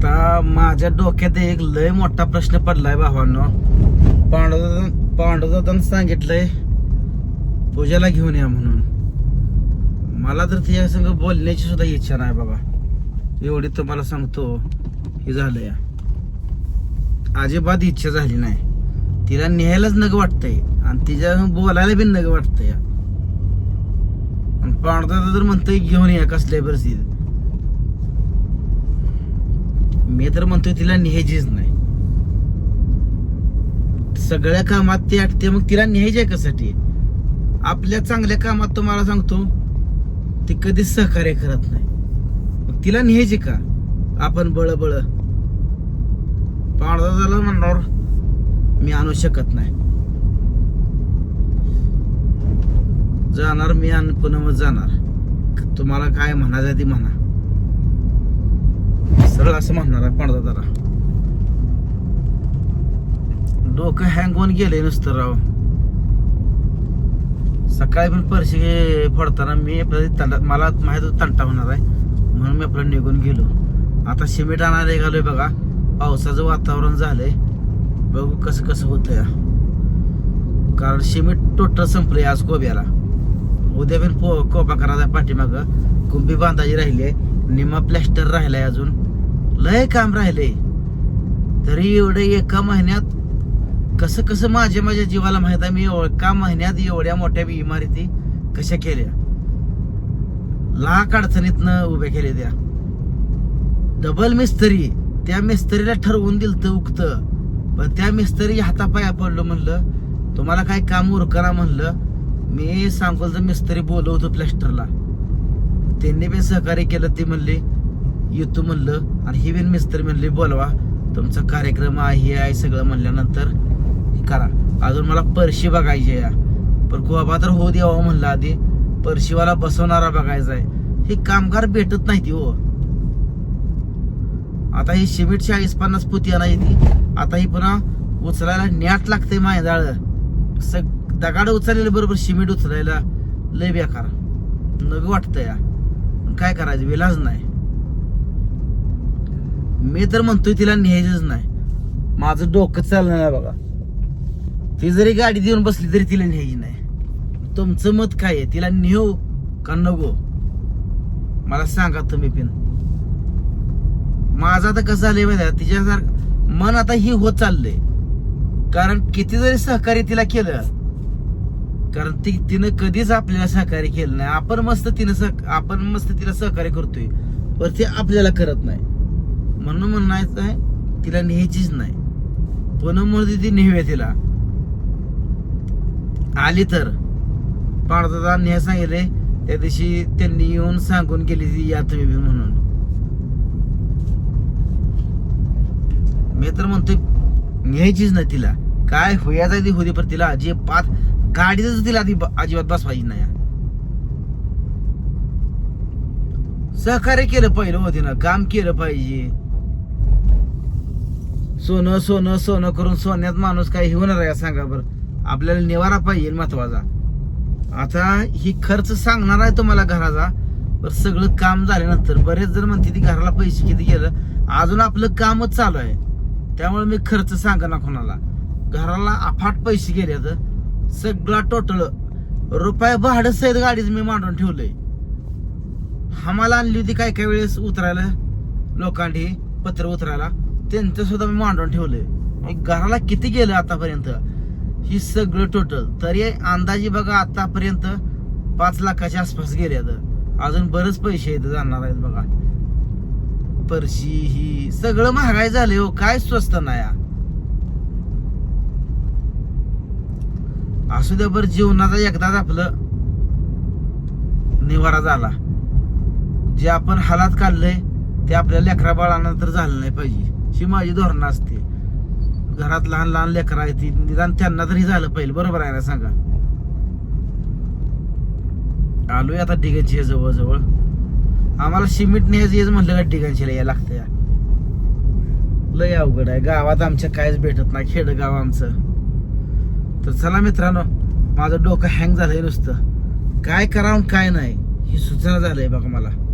आता माझ्या डोक्यात एक लय मोठा प्रश्न पडलाय भावांनो. पांडुदादा पांडुदादानं सांगितलंय पूजाला घेऊन या म्हणून. मला तर तिच्या संग बोलण्याची सुद्धा इच्छा नाही बाबा. एवढी तुम्हाला सांगतो हे झालं या अजिबात इच्छा झाली नाही. तिला न्यायलाच नग वाटतंय आणि तिच्या बोलायला बी नग वाटतंय. आणि पांडुदादा तर म्हणतोय घेऊन या कसल्या परिस्थितीत मी तर म्हणतोय तिला न्यायचीच नाही. सगळ्या कामात ती अटते मग तिला न्यायचे कसाठी आपल्या चांगल्या कामात तुम्हाला सांगतो ती कधीच सहकार्य करत नाही. मग तिला न्यायची का? आपण बळ बळ झालं म्हणणार मी आणू शकत नाही. जाणार मी आणि पुन्हा मग जाणार. तुम्हाला काय म्हणायचं ती म्हणा. सरळ असं म्हणणार आहे पाणदादाला डोकं हँग होऊन गेले नुसतं राव. सकाळी पण परशी फोडताना मी तंटा मला माहीत तंटा होणार आहे म्हणून मी आपलं निघून गेलो. आता सिमेंट आणायला निघालोय बघा पावसाचं वातावरण झालंय. बघू कसं कसं होतं या कारण सिमेंट टोटल संपलंय आज कोब्याला. उद्या पण पो कोपा करायचा पाठीमाग. कुंभी बांधायची राहिली आहे निम्मा प्लॅस्टर राहिलाय अजून. लय काम राहिले. तरी एवढं एका महिन्यात कसं कसं माझ्या माझ्या जीवाला माहीत आहे मी एव- एका महिन्यात एवढ्या मोठ्या इमारती कशा केल्या? लाख अडचणीतनं उभ्या केल्या त्या. डबल मिस्त्री त्या मिस्त्रीला ठरवून दिलं उक्त पण त्या मिस्त्री हातापाया पडलो म्हणलं तुम्हाला काय काम उरकना म्हणलं? मी सांगोलचं मिस्त्री बोलवतो प्लॅस्टरला. त्यांनी बी सहकार्य केलं ती म्हणली येतो म्हणलं आणि हे बिन मिस्त्री म्हणले बोलवा तुमचा कार्यक्रम आहे हे आहे सगळं म्हणल्यानंतर हे करा. अजून मला परशी बघायची आहे. पण गोबा तर हो द्यावा म्हणलं आधी. परशीवाला बसवणारा बघायचा आहे. हे कामगार भेटत नाही ती हो. आता ही सिमेंट चाळीस पन्नास पुती आणायची ती. आता ही पुन्हा उचलायला न्याट लागते माय जाळ. सग दगाड उचललेलं बरोबर सिमेंट उचलायला लय बेकार. नग वाटतं या काय करायचं? विलाज नाही. मी तर म्हणतोय तिला न्यायचंच नाही. माझं डोकं चालणार नाही बघा. ती जरी गाडी देऊन बसली तरी तिला न्यायची नाही. तुमचं मत काय आहे? तिला नेऊ का नको? मला सांगा तुम्ही पिन माझं आता कसं झालंय माहिती तिच्यासारखं मन आता ही होत चाललंय. कारण किती जरी सहकार्य तिला केलं कारण ती तिनं कधीच आपल्याला सहकार्य केलं नाही. आपण मस्त तिनं सह आपण मस्त तिला सहकार्य करतोय पण ते आपल्याला करत नाही. म्हणून म्हणायचं आहे तिला न्यायचीच नाही. पुन्हा म्हणते ती नेहूया तिला. आली तर. पाणदादा नेह सांगितले त्या दिवशी त्यांनी येऊन सांगून गेली ती या तुम्ही म्हणून. मी तर म्हणतोय न्यायचीच नाही तिला. काय होयाचा ती होती पण तिला अजिबात गाडीच तिला ती अजिबात बसवायची नाही. सहकार्य केलं पहिलं होती ना काम केलं पाहिजे. सोनं सोनं सोनं करून सोन्यात माणूस काही होणार आहे सांगा बरं. आपल्याला निवारा पाहिजे महत्त्वाचा. आता ही खर्च सांगणार आहे तुम्हाला घराचा. बरं सगळं काम झाल्यानंतर बरेच जण म्हणते ती घराला पैसे किती गेलं? अजून आपलं कामच चालू आहे. त्यामुळे मी खर्च सांगा ना कोणाला. घराला अफाट पैसे गेले तर सगळा टोटल रुपये भाडं सहित गाडीच मी मांडून ठेवलंय. आम्हाला आणली होती काय काय वेळेस उतरायला? लोकांनी पत्र उतरायला. त्यांचं सुद्धा मी मांडून ठेवलंय. एक घराला किती गेलं आतापर्यंत? ही सगळं टोटल तरी अंदाजे बघा आतापर्यंत पाच लाखाच्या आसपास गेले अजून बरेच पैसे इथं जाणार आहेत बघा. परशी ही सगळं महागाई झाले हो. काय स्वस्त नाही असू द्या बरं जीवनाचा एकदाच आपलं निवारा झाला. जे आपण हालात काढलंय ते आपल्या लेकरा बाळांना तर झालं नाही पाहिजे. ही माझी धोरणं असते. घरात लहान लहान लेकरं आहेत ती निदान त्यांना तरी झालं पाहिजे. बरोबर आहे ना सांगा? आलोय आता डिगांची जवळजवळ. आम्हाला सिमेंट न्यायचं म्हणलं का डिगांशीला या लागतं या लय अवघड आहे. गावात आमच्या काहीच भेटत नाही. खेडगाव आमचं. तर चला मित्रांनो माझं डोकं हँग झालंय नुसतं. काय करावं काय नाही. ही सूचना झालंय बघा मला.